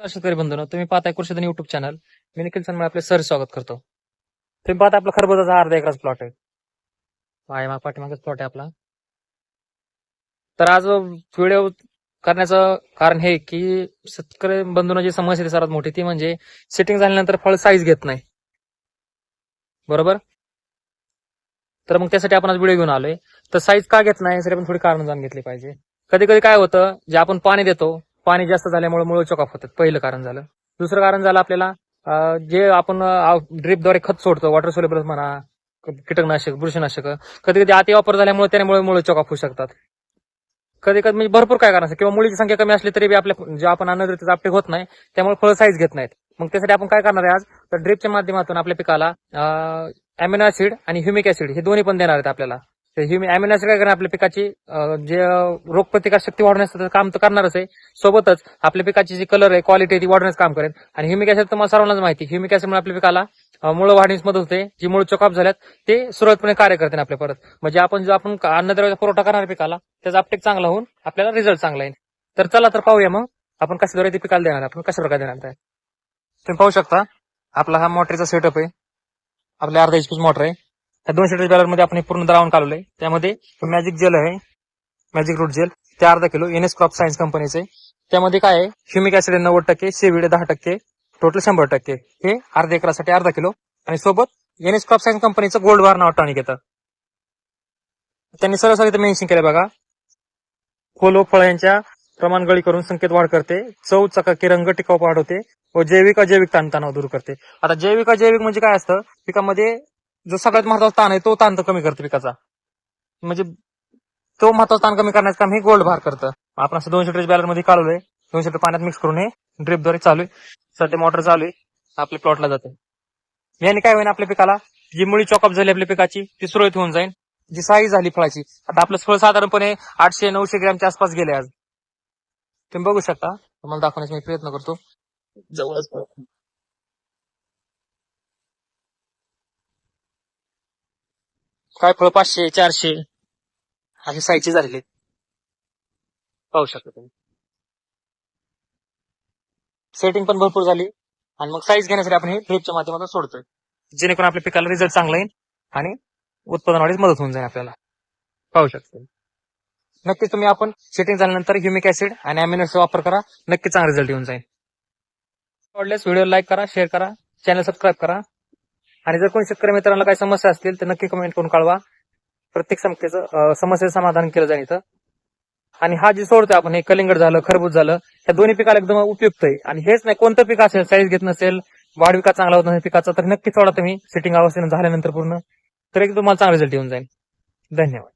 शेतकरी बंधूंनो तुम्ही पाहताय कृषीधन युट्यूब चॅनल मी निखिल सन आपले सर स्वागत करतो. तुम्ही पाहता आपला खरबुजाचा अर्धा एकराच प्लॉट आहे. आहे मग पाठीमागच प्लॉट आहे आपला. तर आज व्हिडिओ करण्याचं कारण हे की शेतकरी बंधूंना जी समस्या आहे ती सर्वात मोठी ती म्हणजे सेटिंग झाल्यानंतर फळ साईज घेत नाही. बरोबर? तर मग त्यासाठी आपण आज व्हिडिओ घेऊन आलोय. तर साईज का घेत नाही यासाठी आपण थोडी कारण जाणून घेतली पाहिजे. कधी कधी काय होतं जे आपण पाणी देतो पाणी जास्त झाल्यामुळे मुळे चोकाप होतात. पहिलं कारण झालं. दुसरं कारण झालं आपल्याला जे आपण ड्रिपद्वारे खत सोडतो वॉटर सोलेबल म्हणा कीटकनाशक बुरशीनाशक कधी कधी अति वापर झाल्यामुळे त्यामुळे मुळे चोकाप होऊ शकतात. कधी कधी म्हणजे भरपूर काय कारण असतं. किंवा मुलीची संख्या कमी असली तरी बी आपल्या जे आपण अन्न देतो आपले होत नाही त्यामुळे फळ साईज घेत नाहीत. मग त्यासाठी आपण काय करणार आहे आज? तर ड्रिपच्या माध्यमातून आपल्या पिकाला अमिनो ऍसिड आणि ह्युमिक ऍसिड हे दोन्ही पण देणार आहेत आपल्याला. अॅमिनो ऍसिड काय करणार आपल्या पिकाची जे रोगप्रतिकार शक्ती वाढवण्याचं काम तर करणारच आहे. सोबतच आपल्या पिकाची जी कलर आहे क्वालिटी आहे ती वाढवण्याचं काम करेल. आणि ह्युमिक ऍसिड तुम्हाला सर्वांनाच माहिती ह्युमिक ऍसिडमुळे आपल्या पिकाला मुळ मुळं वाढण्यास मदत होते जी मुळ चोकाप झाल्यात ते सुरळीतपणे कार्य करते आपल्या परत. म्हणजे आपण जो आपण अन्नद्रव्याचा पुरवठा करणार पिकाला त्याचा अपटेक चांगला होऊन आपल्याला रिझल्ट चांगला येईल. तर चला तर पाहूया मग आपण कशाद्वारे ते पिकाला देणार आपण कशा प्रकारे देणार तुम्ही पाहू शकता आपला हा मोटरचा सेटअप आहे. आपल्या अर्धा इंच मोटर आहे. ह्या दोनशे लिटर बॅलरमध्ये आपण पूर्ण द्रावण काढलंय. त्यामध्ये मॅजिक जेल आहे. मॅजिक रूट जेल ते अर्धा kilo N S crop science कंपनीचे त्यामध्ये काय आहे? ह्युमिक ऍसिड नव्वद टक्के सेविड दहा टक्के टोटल शंभर टक्के. हे अर्धा एकरासाठी अर्धा किलो. आणि सोबत एन एस क्रॉप सायन्स कंपनीचं गोल्ड बार नाव टॉनिक येतं. त्यांनी सरळ इथं मेन्शन केलं बघा. फुल व फळांच्या प्रमाण गळी करून संकेत वाढ करते. चव चकाकी रंग टिकाऊ वाढवते व जैविक अजैविक ताणतणाव दूर करते. आता जैविक अजैविक म्हणजे काय असतं? पिकामध्ये जो सगळ्यात महत्त्वाचा ताण आहे तो ताण तर कमी करतो पिकाचा. म्हणजे तो महत्त्वाचा ताण कमी करण्याचं काम हे गोल्ड भार करतं. आपण असं दोनशे लिटर बॅलरमध्ये काढलोय दोनशे लिटर पाण्यात मिक्स करून हे ड्रिपद्वारे चालू आहे. सध्या मोटर चालू आहे. आपल्या प्लॉटला जाते याने काय होईल आपल्या पिकाला जी मुळी चॉकअप झाली आपल्या पिकाची ती सुरळीत होऊन जाईल जी साई झाली फळाची आता आपलं फळ साधारणपणे आठशे नऊशे ग्रॅमच्या आसपास गेले आज. तुम्ही बघू शकता. तुम्हाला दाखवण्याचा मी प्रयत्न करतो. जवळच काय फळ पाचशे चारशे अशी साईजची झालेली पाहू शकता तुम्ही. सेटिंग पण भरपूर झाली. आणि मग साईज घेण्यासाठी आपण हे ड्रिपच्या माध्यमातून सोडतोय. जेणेकरून आपल्या पिकाला रिझल्ट चांगला येईल आणि उत्पादन वाढीस मदत होऊन जाईल आपल्याला. पाहू शकतो नक्कीच तुम्ही आपण सेटिंग झाल्यानंतर ह्युमिक ऍसिड आणि अमिनोचा वापर करा. नक्की चांगला रिझल्ट येऊन जाईल. आवडल्यास व्हिडिओ लाईक करा शेअर करा. चॅनल सबस्क्राईब करा. आणि जर कोणी शेतकरी मित्रांना काही समस्या असतील तर नक्की कमेंट करून कळवा. प्रत्येक समस्येचं समस्येचं समाधान केलं जाईल इथं. आणि हा जे सोडतोय आपण हे कलिंगड झालं खरबूज झालं या दोन्ही पिकाला एकदम उपयुक्त आहे. आणि हेच नाही कोणतं पीक असेल साईज घेत नसेल वाढ विकास चांगला होत नसेल पिकाचा तर नक्की सोडा तुम्ही. सिटिंग अवस्थेनं झाल्यानंतर पूर्ण. तर एक तुम्हाला चांगला रिझल्ट येऊन जाईल. धन्यवाद.